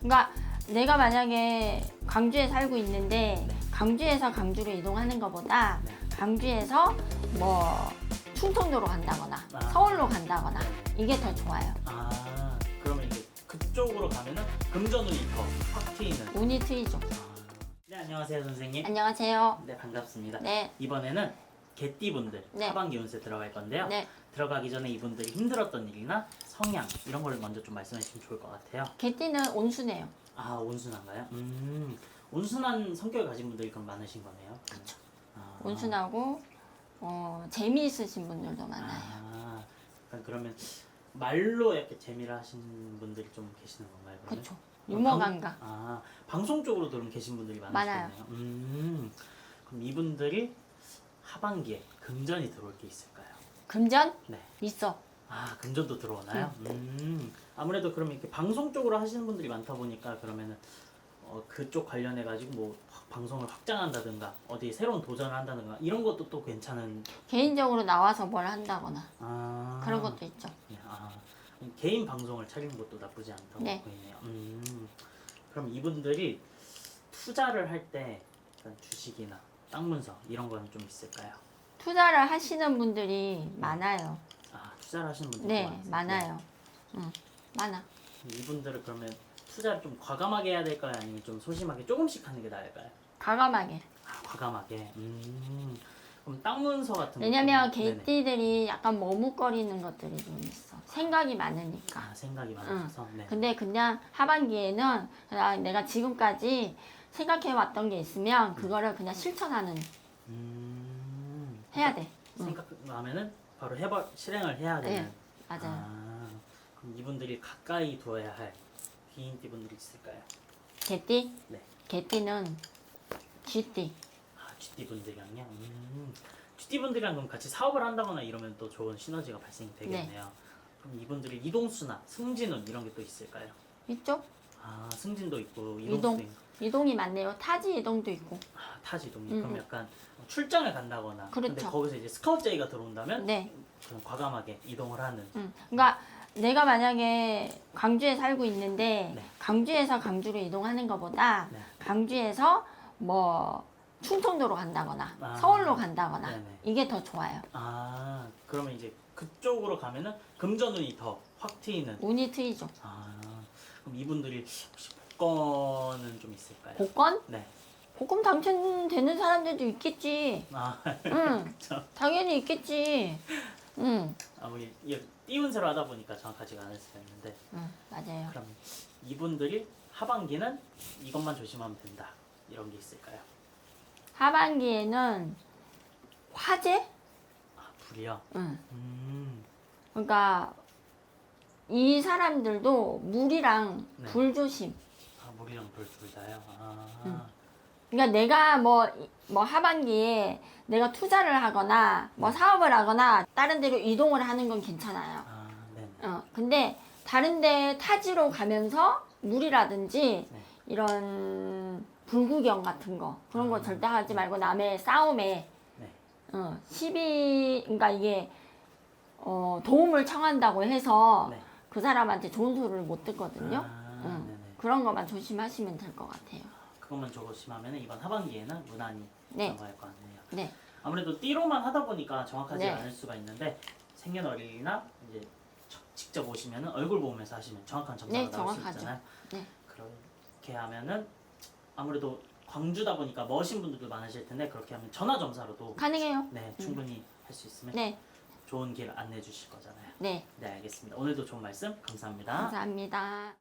그러니까 내가 만약에 광주에 살고 있는데 네. 광주에서 강주로 이동하는 것보다 네. 강주에서 뭐 충청도로 간다거나 아. 서울로 간다거나 이게 더 좋아요. 아 그러면 이제 그쪽으로 가면은 금전운이 더확 트이는. 운이 트이죠. 아. 네 안녕하세요 선생님. 안녕하세요. 네 반갑습니다. 네, 이번에는 개띠분들 네. 하반기 운세 들어갈 건데요. 네. 들어가기 전에 이분들이 힘들었던 일이나 성향 이런 걸 먼저 좀 말씀해 주시면 좋을 것 같아요. 개띠는 온순해요. 아 온순한가요? 음 온순한 성격을 가진 분들이 그럼 많으신 거네요. 그렇죠. 아, 온순하고 어, 재미있으신 분들도 많아요. 아, 그러면 말로 이렇게 재미를 하시는 분들이 좀 계시는 건가요? 그러면? 그렇죠. 유머 방- 감각. 아 방송 쪽으로도 그럼 계신 분들이 많아요. 많으시겠네요. 음 그럼 이분들이 하반기에 금전이 들어올 게 있을까요? 금전 네. 있어. 아 금전도 들어오나요? 음 아무래도 그럼 이렇게 방송 쪽으로 하시는 분들이 많다 보니까 그러면은 어, 그쪽 관련해 가지고 뭐 확- 방송을 확장한다든가 어디 새로운 도전을 한다든가 이런 것도 또 괜찮은 개인적으로 나와서 뭘 한다거나 아 그런 것도 있죠. 네, 아 개인 방송을 차리는 것도 나쁘지 않다고 네. 보이네요. 음 그럼 이분들이 투자를 할 때 주식이나 땅 문서 이런 거는 좀 있을까요? 투자를 하시는 분들이 많아요. 아 투자를 하시는 분들 네, 많아요. 응, 많아. 이분들은 그러면 투자를 좀 과감하게 해야 될까요? 아니면 좀 소심하게 조금씩 하는 게 나을까요? 과감하게. 아, 과감하게. 음. 그럼 땅 문서 같은 왜냐면. 개띠들이 약간 머뭇거리는 것들이 좀 있어. 생각이 많으니까. 아, 생각이 많아서. 네. 근데 그냥 하반기에는 그냥 내가 지금까지 생각해 왔던 게 있으면 그거를 그냥 실천하는 음. 해야 돼. 응. 생각하면은 바로 해버 실행을 해야 되는. 네, 맞아요. 아, 그럼 이분들이 가까이 두어야 할 귀인띠 분들이 있을까요? 개띠? 네. 개띠는 쥐띠. 아, 쥐띠 분들이랑요. 음. 쥐띠 분들이랑 그럼 같이 사업을 한다거나 이러면 또 좋은 시너지가 발생이 되겠네요. 네. 그럼 이분들이 이동수나 승진운 이런 게 또 있을까요? 있죠? 아 승진도 있고 이동. 있고 이동이 많네요. 타지 이동도 있고. 아, 타지 동이 음, 그럼 음. 약간 출장을 간다거나 근데 그렇죠. 거기서 이제 스카우트 제의가 들어온다면 네. 그냥 과감하게 이동을 하는 음. 그러니까 내가 만약에 광주에 살고 있는데 네. 강주에서 강주로 이동하는 것보다 네. 강주에서 뭐 충청도로 간다거나 아. 서울로 간다거나 네네. 이게 더 좋아요. 아 그러면 이제 그쪽으로 가면은 금전운이 더 확 트이는 운이 트이죠. 아 그럼 이분들이 혹시 복권은 좀 있을까요? 복권? 네. 복권 당첨되는 사람들도 있겠지. 아 응, 그쵸. 당연히 있겠지. 응, 아무리 이게 띄운새로 하다 보니까 정확하지가 않을 수가 있는데 응, 맞아요. 그럼 이분들이 하반기는 이것만 조심하면 된다 이런 게 있을까요? 하반기에는 화재? 아 불이요. 응. 음. 그러니까 이 사람들도 물이랑 네. 불 조심. 아 물이랑 불둘 다요. 아. 음. 그러니까 내가 뭐, 뭐 하반기에 내가 투자를 하거나 뭐 네. 사업을 하거나 다른 데로 이동을 하는 건 괜찮아요. 아 네네. 어, 근데 다른 데 타지로 가면서 물이라든지 네. 이런 불구경 같은 거 그런 거 음. 절대 하지 말고 남의 싸움에 네. 어, 시비 그러니까 이게 어, 도움을 청한다고 해서 네. 그 사람한테 좋은 소리를 못 듣거든요. 아, 응. 네네. 그런 것만 조심하시면 될 것 같아요. 그것만 조심하면 이번 하반기에는 무난히 네. 넘어갈 것 같네요. 네. 아무래도 띠로만 하다 보니까 정확하지 네. 않을 수가 있는데 생년월일이나 이제 저- 직접 오시면 얼굴 보면서 하시면 정확한 점수가 네, 나올 수 정확하죠. 있잖아요. 네. 그렇게 하면은 아무래도 광주다 보니까 머신 분들도 많으실 텐데 그렇게 하면 전화 점사로도 가능해요. 네 충분히 할 수 있으면 네. 좋은 길 안내해 주실 거잖아요. 네. 네 알겠습니다. 오늘도 좋은 말씀 감사합니다. 감사합니다.